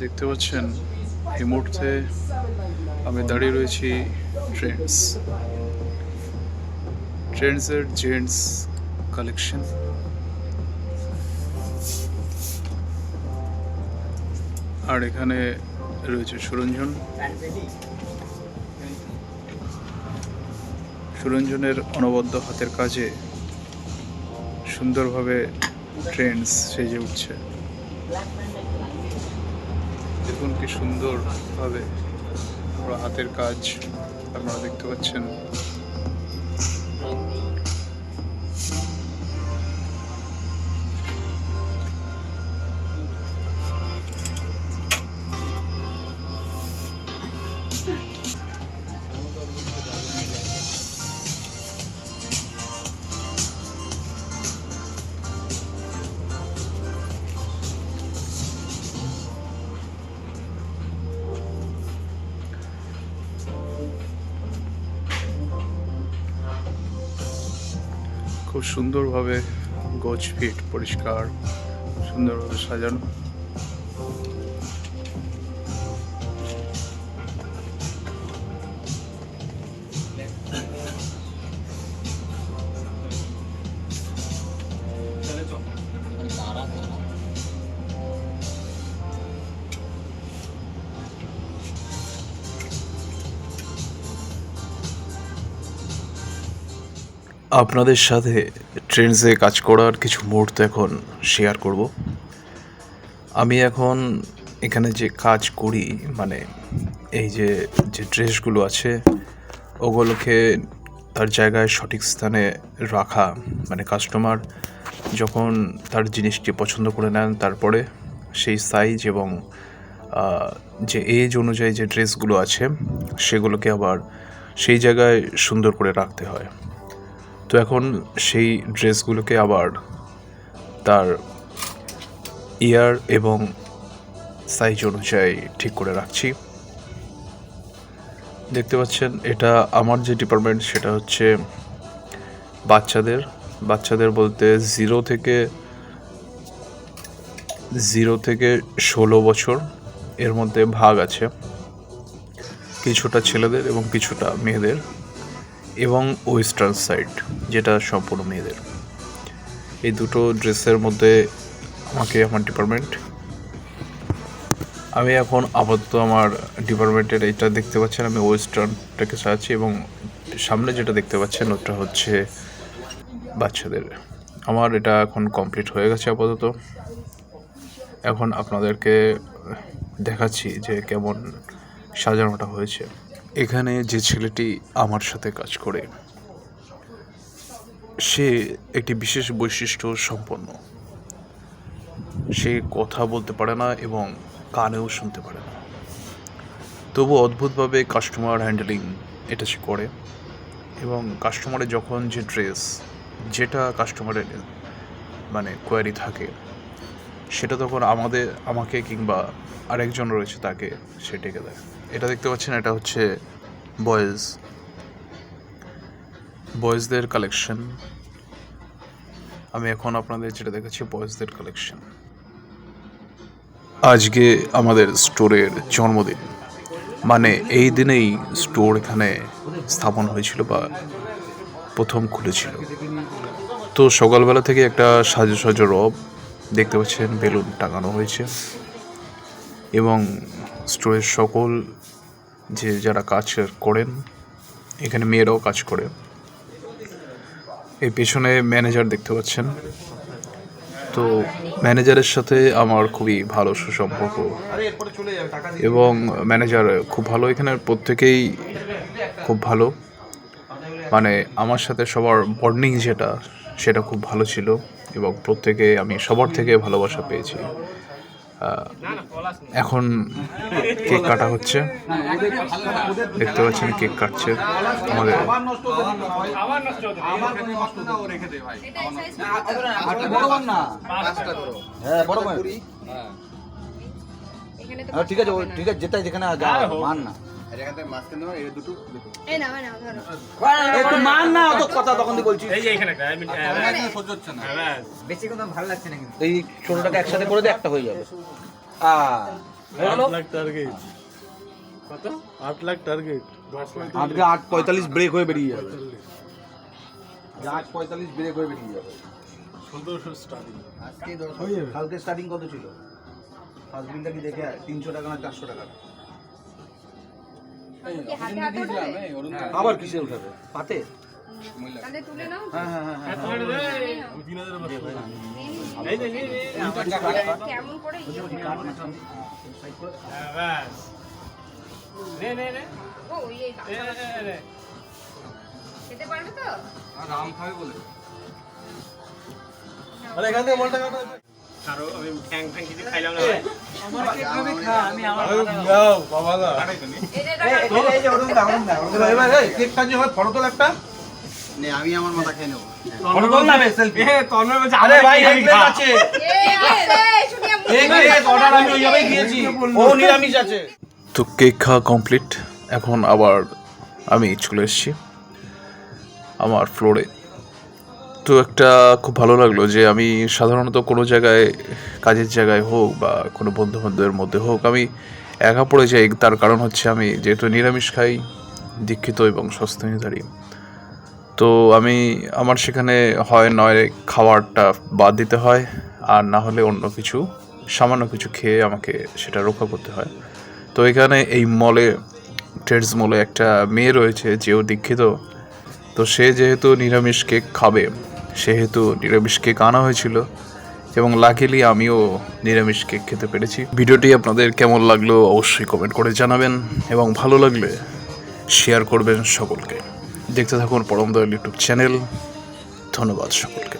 দেখতে পাচ্ছেন, এই মুহূর্তে আমি দাঁড়িয়ে রয়েছি ট্রেন্ডস। ট্রেন্ডসের জেন্টস কালেকশন। আর এখানে রয়েছে সুরঞ্জন। সুরঞ্জনের অনবদ্য হাতের কাজে সুন্দরভাবে ট্রেন্ডস সেজে উঠছে। দেখুন কি সুন্দর ভাবে আমরা হাতের কাজ আপনারা দেখতে পাচ্ছেন। খুব সুন্দরভাবে গোছ ফিট পরিষ্কার সুন্দরভাবে সাজানো। আপনাদের সাথে ট্রেন্ডসে কাজ করার কিছু মুহূর্ত এখন শেয়ার করব। আমি এখন এখানে যে কাজ করি মানে এই যে যে ড্রেসগুলো আছে, ওগুলোকে তার জায়গায় সঠিক স্থানে রাখা মানে কাস্টমার যখন তার জিনিসটি পছন্দ করে নেন, তারপরে সেই সাইজ এবং যে এজ অনুযায়ী যে ড্রেসগুলো আছে, সেগুলোকে আবার সেই জায়গায় সুন্দর করে রাখতে হয়। তো এখন সেই ড্রেসগুলোকে আবার তার ইয়ার এবং সাইজ অনুযায়ী ঠিক করে রাখছি। দেখতে পাচ্ছেন, এটা আমার যে ডিপার্টমেন্ট সেটা হচ্ছে বাচ্চাদের। বাচ্চাদের বলতে জিরো থেকে জিরো থেকে ষোলো বছর এর মধ্যে ভাগ আছে। কিছুটা ছেলেদের এবং কিছুটা মেয়েদের। এবং ওয়েস্টার্ন সাইড, যেটা সম্পূর্ণ মেয়েদের। এই দুটো ড্রেসের মধ্যে আমাকে আমার ডিপার্টমেন্ট, আমি এখন আপাতত আমার ডিপার্টমেন্টের এটা দেখতে পাচ্ছেন, আমি ওয়েস্টার্নটাকে সাজাচ্ছি এবং সামনে যেটা দেখতে পাচ্ছেন, ওটা হচ্ছে বাচ্চাদের। আমার এটা এখন কমপ্লিট হয়ে গেছে আপাতত। এখন আপনাদেরকে দেখাচ্ছি যে কেমন সাজানোটা হয়েছে। এখানে যে ছেলেটি আমার সাথে কাজ করে, সে একটি বিশেষ বৈশিষ্ট্য সম্পন্ন। সে কথা বলতে পারে না এবং কানেও শুনতে পারে না। তবু অদ্ভুতভাবে কাস্টমার হ্যান্ডেলিং এটা সে করে এবং কাস্টমারের যখন যে ড্রেস যেটা কাস্টমারের মানে কোয়ারি থাকে সেটা তখন আমাদের, আমাকে কিংবা আরেকজন রয়েছে তাকে সে ডেকে দেয়। এটা দেখতে পাচ্ছেন, এটা হচ্ছে বয়েজ। বয়েজদের কালেকশন। আমি এখন আপনাদের যেটা দেখাচ্ছি, বয়েজদের কালেকশন। আজকে আমাদের স্টোরের জন্মদিন। মানে এই দিনেই স্টোর এখানে স্থাপন হয়েছিল বা প্রথম খুলেছিল। তো সকালবেলা থেকে একটা সাজো সাজো রব দেখতে পাচ্ছেন, বেলুন টাঙানো হয়েছে। এবং স্টোরের সকল যে যারা কাজ করেন, এখানে মেয়েরাও কাজ করে। এই পেছনে ম্যানেজার দেখতে পাচ্ছেন। তো ম্যানেজারের সাথে আমার খুবই ভালো সুসম্পর্ক। এবং ম্যানেজার খুব ভালো, এখানে প্রত্যেকেই খুব ভালো। মানে আমার সাথে সবার বন্ডিং যেটা, সেটা খুব ভালো ছিল। এবং প্রত্যেকে আমি সবার থেকে ভালোবাসা পেয়েছি। এখন কেক কাটা হচ্ছে। দেখতে পাচ্ছেন কেক কাটছে আমাদের। হ্যাঁ হ্যাঁ ঠিক আছে ঠিক আছে যেটা যেখানে মান না। এই নাও এই নাও ধরো। একটু মান না অত কথা তখন দিয়ে বলছি এই যে এখানে একটা, I mean, হ্যাঁ, আমার এখানে সহ্য হচ্ছে না। হ্যাঁ, ব্যাস। বেশি কোনো ভালো লাগছে না কিন্তু। এই ছোটটাকে একসাথে করে দিয়ে একটা হয়ে যাবে? আট লাখ টার্গেট কত? আট লাখ টার্গেট আজকে আট পঁয়তাল্লিশ ব্রেক হয়ে বেরিয়ে যাবে। আট পঁয়তাল্লিশ ব্রেক হয়ে বেরিয়ে যাবে। স্টার্টিং আজকে দশ কালকে স্টার্টিং কত ছিল? ফার্স্ট বিলটা কি দেখে তিনশো টাকা না চারশো টাকা? আবার কিসে উঠাবে? পাতে? হ্যাঁ হ্যাঁ হ্যাঁ হ্যাঁ? হ্যাঁ, রাম খাবে বলে। এখান থেকে মলটা কাটা কারও আমি ঠ্যাং ফ্যাং কিছু খাইলাম না হয় আমি আমার মাথা খেয়ে নেব। তো কেক খাওয়া কমপ্লিট। এখন আবার আমি চলে এসেছি। আমার ফ্লোরে তো একটা খুব ভালো লাগল যে আমি সাধারণত কোনো জায়গায়, কাজের জায়গায় হোক বা কোনো বন্ধু বান্ধবের মধ্যে হোক, আমি একা পড়ে যাই। তার কারণ হচ্ছে আমি যেহেতু নিরামিষ খাই, দীক্ষিত এবং স্বাস্থ্যনিধারী তো আমি, আমার সেখানে হয় নয় খাওয়ারটা বাদ দিতে হয় আর না হলে অন্য কিছু, সামান্য কিছু খেয়ে আমাকে সেটা রক্ষা করতে হয়। তো এখানে এই মলে, ট্রেডস মলে একটা মেয়ে রয়েছে, যেও দীক্ষিত। তো সে যেহেতু নিরামিষ কেক খাবে সেহেতু নিরামিষকে আনা হয়েছিল এবং লাকিলি আমিও নিরামিষকে খেতে পেরেছি। ভিডিওটি আপনাদের কেমন লাগল অবশ্যই কমেন্ট করে জানাবেন এবং ভালো লাগলে শেয়ার করবেন সকলকে। দেখতে থাকুন পরম দয়াল ইউটিউব চ্যানেল ধন্যবাদ সকলকে।